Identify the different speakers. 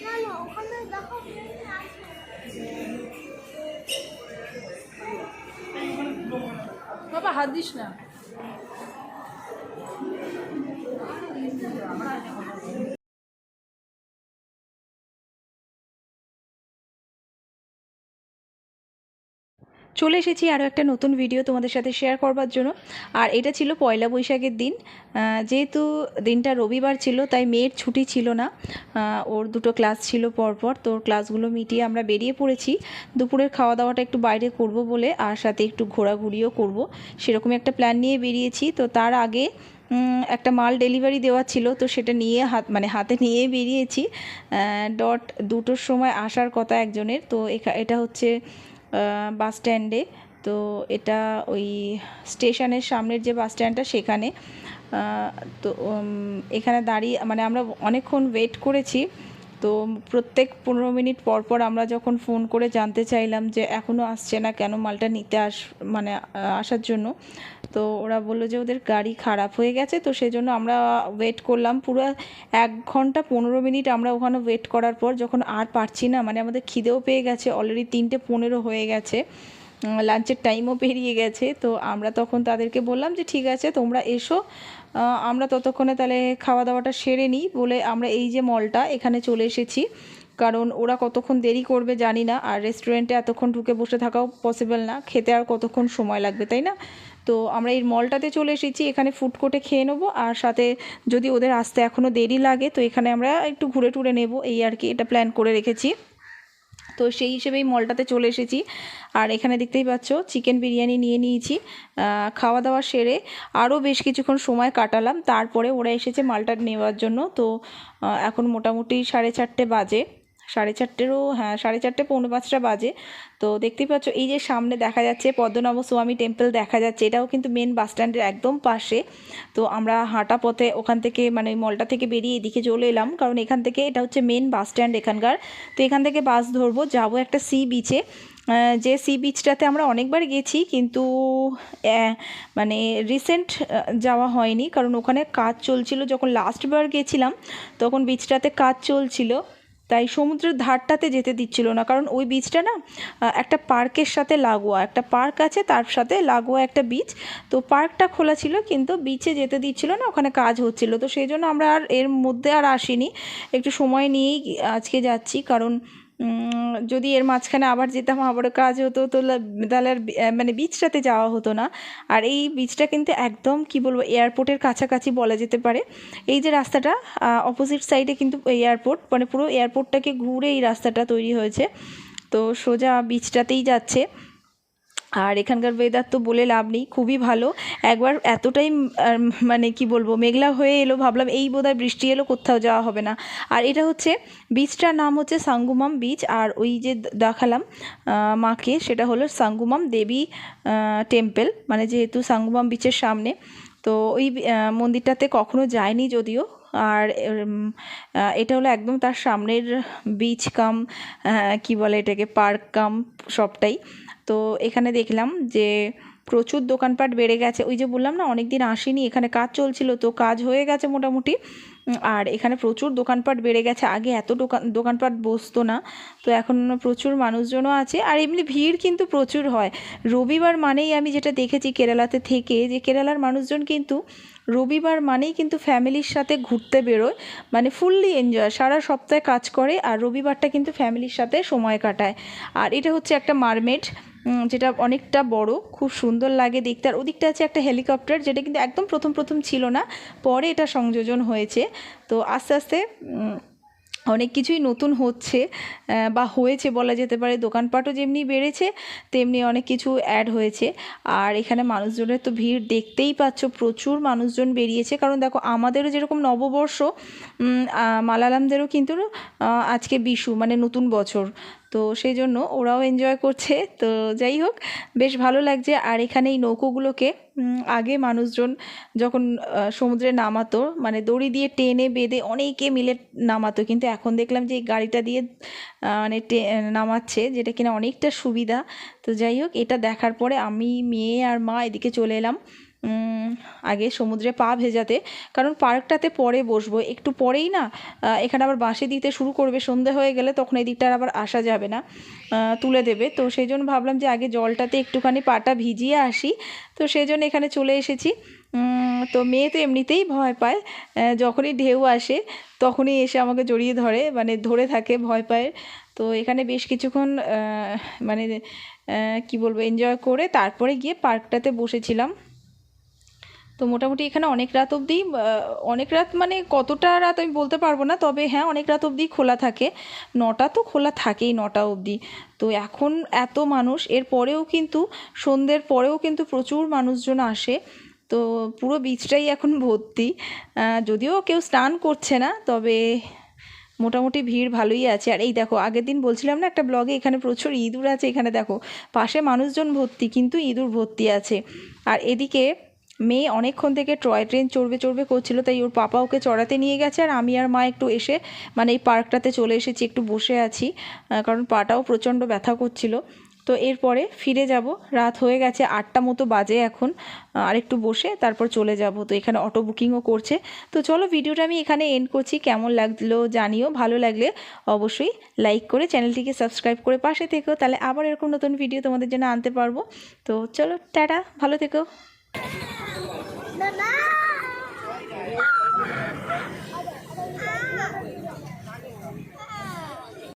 Speaker 1: কেন ওখানে দেখো
Speaker 2: বাবা হাত দিস না
Speaker 3: চলে এসেছি আরও একটা নতুন ভিডিও তোমাদের সাথে শেয়ার করবার জন্য। আর এটা ছিল পয়লা বৈশাখের দিন। যেহেতু দিনটা রবিবার ছিল, তাই মেয়ের ছুটি ছিল না। ওর দুটো ক্লাস ছিল পরপর, তো ক্লাসগুলো মিটিয়ে আমরা বেরিয়ে পড়েছি। দুপুরের খাওয়া দাওয়াটা একটু বাইরে করব বলে, আর সাথে একটু ঘোরাঘুরিও করব। সেরকমই একটা প্ল্যান নিয়ে বেরিয়েছি। তো তার আগে একটা মাল ডেলিভারি দেওয়া ছিল, তো সেটা নিয়ে হাত মানে হাতে নিয়ে বেরিয়েছি। ডট দুটোর সময় আসার কথা একজনের। তো এটা হচ্ছে বাস স্ট্যান্ডে। তো এটা ওই স্টেশনের সামনের যে বাস স্ট্যান্ডটা সেখানে তো এখানে দাঁড়িয়ে মানে আমরা অনেকক্ষণ ওয়েট করেছি। তো প্রত্যেক পনেরো মিনিট পর পর আমরা যখন ফোন করে জানতে চাইলাম যে এখনও আসছে না কেন মালটা নিতে আস মানে আসার জন্য, তো ওরা বলল যে ওদের গাড়ি খারাপ হয়ে গেছে, তো সেই জন্য আমরা ওয়েট করলাম পুরো এক ঘণ্টা পনেরো মিনিট আমরা ওখানে ওয়েট করার পর যখন আর পারছি না মানে আমাদের খিদেও পেয়ে গেছে অলরেডি তিনটে পনেরো হয়ে গেছে। লাঞ্চের টাইমও পেরিয়ে গেছে। তো আমরা তখন তাদেরকে বললাম যে, ঠিক আছে, তোমরা এসো। আমরা ততক্ষণে তাহলে খাওয়া দাওয়াটা সেরে নিই। বলে আমরা এই যে মলটা এখানে চলে এসেছি। কারণ ওরা কতক্ষণ দেরি করবে জানি না, আর রেস্টুরেন্টে এতক্ষণ ঢুকে বসে থাকাও পসিবল না। খেতে আর কতক্ষণ সময় লাগবে, তাই না? তো আমরা এই মলটাতে চলে এসেছি। এখানে ফুড কোর্টে খেয়ে নেব, আর সাথে যদি ওদের আসতে এখনও দেরি লাগে, তো এখানে আমরা একটু ঘুরে টুরে নেব। এই আর কি, এটা প্ল্যান করে রেখেছি। তো সেই হিসেবেই মলটাতে চলে এসেছি। আর এখানে দেখতেই পাচ্ছ, চিকেন বিরিয়ানি নিয়ে নিয়েছি। খাওয়া দাওয়া সেরে আরও বেশ কিছুক্ষণ সময় কাটালাম। তারপরে ওরা এসেছে মালটা নেওয়ার জন্য। তো এখন মোটামুটি সাড়ে চারটে বাজে। সাড়ে চারটেরও হ্যাঁ সাড়ে চারটে পৌনে পাঁচটা বাজে। তো দেখতেই পাচ্ছ, এই যে সামনে দেখা যাচ্ছে পদ্মনাভ স্বামী টেম্পল দেখা যাচ্ছে, এটাও কিন্তু মেন বাস স্ট্যান্ডের একদম পাশে। তো আমরা হাঁটা পথে ওখান থেকে মানে মলটা থেকে বেরিয়ে এদিকে চলে এলাম, কারণ এখান থেকে এটা হচ্ছে মেন বাস স্ট্যান্ড এখানকার। তো এখান থেকে বাস ধরবো, যাব একটা সি বিচে যে সি বিচটাতে আমরা অনেকবার গেছি, কিন্তু মানে রিসেন্ট যাওয়া হয়নি, কারণ ওখানে কাজ চলছিল, যখন লাস্টবার গেছিলাম, তখন বিচটাতে কাজ চলছিল। তাই সমুদ্রের ধারটাতে যেতে দিচ্ছিল না। কারণ ওই বিচটা না একটা পার্কের সাথে লাগোয়া, একটা পার্ক আছে তার সাথে লাগোয়া একটা বিচ তো পার্কটা খোলা ছিল কিন্তু বিচে যেতে দিচ্ছিল না, ওখানে কাজ হচ্ছিল। তো সেই জন্য আমরা আর এর মধ্যে আর আসিনি। একটু সময় নিয়েই আজকে যাচ্ছি, কারণ যদি এর মাঝখানে আবার যেতাম, আবারও কাজ হতো, তো তাহলে আর মানে বিচটাতে যাওয়া হতো না। আর এই বিচটা কিন্তু একদম, কি বলব এয়ারপোর্টের কাছাকাছি বলা যেতে পারে। এই যে রাস্তাটা অপোজিট সাইডে কিন্তু এয়ারপোর্ট মানে পুরো এয়ারপোর্টটাকে ঘুরে এই রাস্তাটা তৈরি হয়েছে। তো সোজা বিচটাতেই যাচ্ছে। আর এখানকার ওয়েদার তো বলে লাভ নেই, খুবই ভালো। একবার এতটাই মানে কি বলব, মেঘলা হয়ে এলো, ভাবলাম এই বোধহয় বৃষ্টি এলো, কোথাও যাওয়া হবে না। আর এটা হচ্ছে বিচটার নাম হচ্ছে সাঙ্গুমাম বিচ আর ওই যে দেখালাম মাকে, সেটা হলো সাঙ্গুমাম দেবী টেম্পল মানে যেহেতু সাঙ্গুমাম বিচের সামনে। তো ওই মন্দিরটাতে কখনো যায়নি যদিও। আর এটা হলো একদম তার সামনের বিচ কাম কি বলে এটাকে পার্ক কাম সবটাই। তো এখানে দেখলাম যে প্রচুর দোকানপাট বেড়ে গেছে। ওই যে বললাম না অনেক দিন আসেনি, এখানে কাজ চলছিল, তো কাজ হয়ে গেছে মোটামুটি। আর এখানে প্রচুর দোকানপাট বেড়ে গেছে, আগে এত দোকান, দোকানপাট বসতো না, তো এখন প্রচুর মানুষজনও আছে, আর এমনি ভিড় কিন্তু প্রচুর হয়। রবিবার মানেই আমি যেটা দেখেছি কেরালাতে থেকে, যে কেরালার মানুষজন কিন্তু রবিবার মানেই কিন্তু ফ্যামিলির সাথে ঘুরতে বেরোয় মানে ফুললি এনজয়, সারা সপ্তাহে কাজ করে, আর রবিবারটা কিন্তু ফ্যামিলির সাথে সময় কাটায়। আর এটা হচ্ছে একটা মারমেড যেটা অনেকটা বড়, খুব সুন্দর লাগে দেখতে। আর ওদিকটা আছে একটা হেলিকপ্টার, যেটা কিন্তু একদম প্রথম প্রথম ছিল না, পরে এটা সংযোজন হয়েছে। তো আস্তে আস্তে অনেক কিছুই নতুন হচ্ছে বা হয়েছে বলা যেতে পারে। দোকানপাটও যেমনি বেড়েছে, তেমনি অনেক কিছু অ্যাড হয়েছে। আর এখানে মানুষজনের তো ভিড় দেখতেই পাচ্ছ, প্রচুর মানুষজন বেরিয়েছে। কারণ দেখো, আমাদেরও যেরকম নববর্ষ মালালামদেরও কিন্তু আজকে বিশু মানে নতুন বছর। তো সেই জন্য ওরাও এনজয় করছে। তো যাই হোক, বেশ ভালো লাগছে। আর এখানে এই নৌকোগুলোকে আগে মানুষজন যখন সমুদ্রে নামাতো মানে দড়ি দিয়ে টেনে বেঁধে অনেকে মিলে নামাতো। কিন্তু এখন দেখলাম যে গাড়িটা দিয়ে মানে নামাচ্ছে, যেটা কিনা অনেকটা সুবিধা। তো যাই হোক, এটা দেখার পরে আমি, মেয়ে আর মা এদিকে চলে এলাম। আগে সমুদ্রে পা ভেজাতে, কারণ পার্কটাতে পরে বসবো। একটু পরেই না এখানে আবার বাঁশি দিতে শুরু করবে, সন্ধে হয়ে গেলে তখন এই দিকটা আবার আসা যাবে না তুলে দেবে। তো সেই জন্য ভাবলাম যে আগে জলটাতে একটুখানি পাটা ভিজিয়ে আসি। তো সেই জন্য এখানে চলে এসেছি। তো মেয়ে তো এমনিতেই ভয় পায় যখনই ঢেউ আসে তখনই এসে আমাকে জড়িয়ে ধরে মানে ধরে থাকে ভয় পায়। তো এখানে বেশ কিছুক্ষণ মানে কি বলব এনজয় করে তারপরে গিয়ে পার্কটাতে বসেছিলাম। তো মোটামুটি এখানে অনেক রাত অবধি অনেক রাত মানে কতটা রাত আমি বলতে পারব না, তবে হ্যাঁ অনেক রাত অবধি খোলা থাকে। নটা তো খোলা থাকেই নটা অবধি। তো এখন এত মানুষ, এর পরেও কিন্তু, সন্ধ্যের পরেও কিন্তু প্রচুর মানুষজন আসে। তো পুরো বিচটাই এখন ভর্তি। যদিও কেউ স্নান করছে না, তবে মোটামুটি ভিড় ভালোই আছে। আর এই দেখো, আগের দিন বলছিলাম না একটা ব্লগে এখানে প্রচুর ইঁদুর আছে, এখানে দেখো, পাশে মানুষজন ভর্তি, কিন্তু ইঁদুর ভর্তি আছে। আর এদিকে মেয়ে অনেকক্ষণ থেকে টয় ট্রেন চড়বে চড়বে করছিল, তাই ওর পাপা ওকে চড়াতে নিয়ে গেছে আর আমি আর মা একটু এসে মানে এই পার্কটাতে চলে এসেছি, একটু বসে আছি কারণ পাটাও প্রচণ্ড ব্যথা করছিল। তো এরপরে ফিরে যাব, রাত হয়ে গেছে আটটা মতো বাজে এখন আর একটু বসে তারপর চলে যাব। তো এখানে অটো বুকিংও করছে। তো চলো ভিডিওটা আমি এখানে এন্ড করছি, কেমন লাগল জানিও, ভালো লাগলে অবশ্যই লাইক করে চ্যানেলটিকে সাবস্ক্রাইব করে পাশে থেকো, তাহলে আবার এরকম নতুন ভিডিও তোমাদের জন্য আনতে পারব। তো চলো, টাটা, ভালো থেকো।
Speaker 1: Bye-bye!